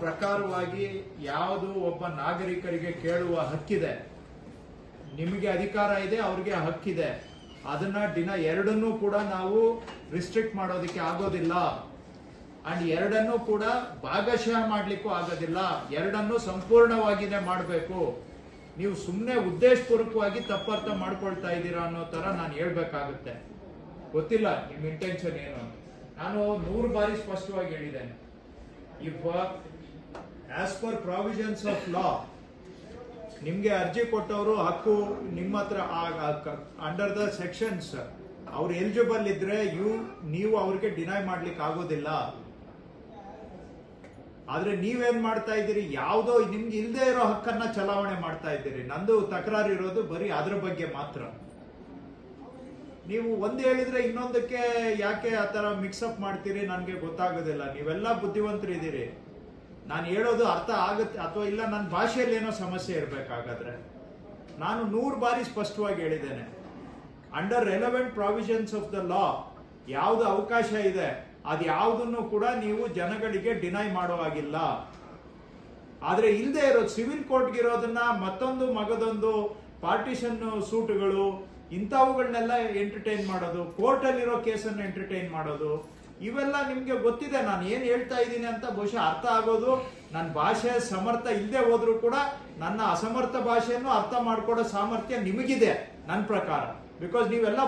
ಪ್ರಕಾರವಾಗಿ ಯಾವುದು ಒಬ್ಬ ನಾಗರಿಕರಿಗೆ ಕೇಳುವ ಹಕ್ಕಿದೆ. ನಿಮಗೆ ಅಧಿಕಾರ ಇದೆ, ಅವ್ರಿಗೆ ಹಕ್ಕಿದೆ. ಅದನ್ನ ದಿನ ಎರಡನ್ನೂ ಕೂಡ ನಾವು ರಿಸ್ಟ್ರಿಕ್ಟ್ ಮಾಡೋದಕ್ಕೆ ಆಗೋದಿಲ್ಲ. ಅಂಡ್ ಎರಡನ್ನೂ ಕೂಡ ಭಾಗಶಃ ಮಾಡ್ಲಿಕ್ಕೂ ಆಗೋದಿಲ್ಲ. ಎರಡನ್ನೂ ಸಂಪೂರ್ಣವಾಗಿನೇ ಮಾಡಬೇಕು. ನೀವು ಸುಮ್ಮನೆ ಉದ್ದೇಶಪೂರ್ವಕವಾಗಿ ತಪ್ಪರ್ಥ ಮಾಡ್ಕೊಳ್ತಾ ಇದ್ದೀರಾ ಅನ್ನೋ ತರ ನಾನು ಹೇಳ್ಬೇಕಾಗುತ್ತೆ. ಗೊತ್ತಿಲ್ಲ ನಿಮ್ಮ ಇಂಟೆನ್ಷನ್ ಏನು ನಾನು ನೂರು ಬಾರಿ ಸ್ಪಷ್ಟವಾಗಿ ಹೇಳಿದ್ದೇನೆ. If as per provisions of law ನಿಮಗೆ ಅರ್ಜಿ ಕೊಟ್ಟವರು ಹಕ್ಕು ನಿಮ್ಮ ಹತ್ರ ಅಂಡರ್ ದ ಸೆಕ್ಷನ್ಸ್ ಅವ್ರು ಎಲಿಜಿಬಲ್ ಇದ್ರೆ ಯು ನೀವು ಅವ್ರಿಗೆ ಡಿನೈ ಮಾಡ್ಲಿಕ್ಕೆ ಆಗೋದಿಲ್ಲ. ಆದ್ರೆ ನೀವೇನ್ ಮಾಡ್ತಾ ಇದ್ದೀರಿ? ಯಾವುದೋ ನಿಮ್ಗೆ ಇಲ್ಲದೆ ಇರೋ ಹಕ್ಕನ್ನ ಚಲಾವಣೆ ಮಾಡ್ತಾ ಇದ್ದೀರಿ. ನಂದು ತಕರಾರು ಇರೋದು ಬರೀ ಅದ್ರ ಬಗ್ಗೆ ಮಾತ್ರ. ನೀವು ಒಂದು ಹೇಳಿದ್ರೆ ಇನ್ನೊಂದಕ್ಕೆ ಯಾಕೆ ಆ ಥರ ಮಿಕ್ಸಪ್ ಮಾಡ್ತೀರಿ? ನನಗೆ ಗೊತ್ತಾಗೋದಿಲ್ಲ. ನೀವೆಲ್ಲ ಬುದ್ಧಿವಂತರಿದ್ದೀರಿ. ನಾನು ಹೇಳೋದು ಅರ್ಥ ಆಗುತ್ತೆ ಅಥವಾ ಇಲ್ಲ, ನನ್ನ ಭಾಷೆಯಲ್ಲಿ ಏನೋ ಸಮಸ್ಯೆ ಇರಬೇಕಾಗಾದ್ರೆ. ನಾನು ನೂರು ಬಾರಿ ಸ್ಪಷ್ಟವಾಗಿ ಹೇಳಿದ್ದೇನೆ. Under relevant provisions of the law ಯಾವುದು ಅವಕಾಶ ಇದೆ, ಅದು ಯಾವುದನ್ನು ಕೂಡ ನೀವು ಜನಗಳಿಗೆ ಡಿನೈ ಮಾಡೋ ಹಾಗಿಲ್ಲ. ಆದರೆ ಇಲ್ಲದೆ ಇರೋದು ಸಿವಿಲ್ ಕೋರ್ಟ್ಗಿರೋದನ್ನ ಮತ್ತೊಂದು ಮಗದೊಂದು ಪಾರ್ಟಿಷನ್ ಸೂಟ್ಗಳು ಇಂಥವುಗಳನ್ನೆಲ್ಲ ಎಂಟರ್ಟೈನ್ ಮಾಡೋದು ಕೋರ್ಟಲ್ಲಿರೋ ಕೇಸನ್ನು ಎಂಟರ್ಟೈನ್ ಮಾಡೋದು ಇವೆಲ್ಲ ನಿಮಗೆ ಗೊತ್ತಿದೆ, ನಾನು ಏನು ಹೇಳ್ತಾ ಇದ್ದೀನಿ ಅಂತ ಬಹುಶಃ ಅರ್ಥ ಆಗೋದು. ನನ್ನ ಭಾಷೆ ಸಮರ್ಥ ಇಲ್ಲದೆ ಹೋದ್ರು ಕೂಡ ನನ್ನ ಅಸಮರ್ಥ ಭಾಷೆಯನ್ನು ಅರ್ಥ ಮಾಡ್ಕೊಡೋ ಸಾಮರ್ಥ್ಯ ನಿಮಗಿದೆ ನನ್ನ ಪ್ರಕಾರ. ಬಿಕಾಸ್ ನೀವೆಲ್ಲ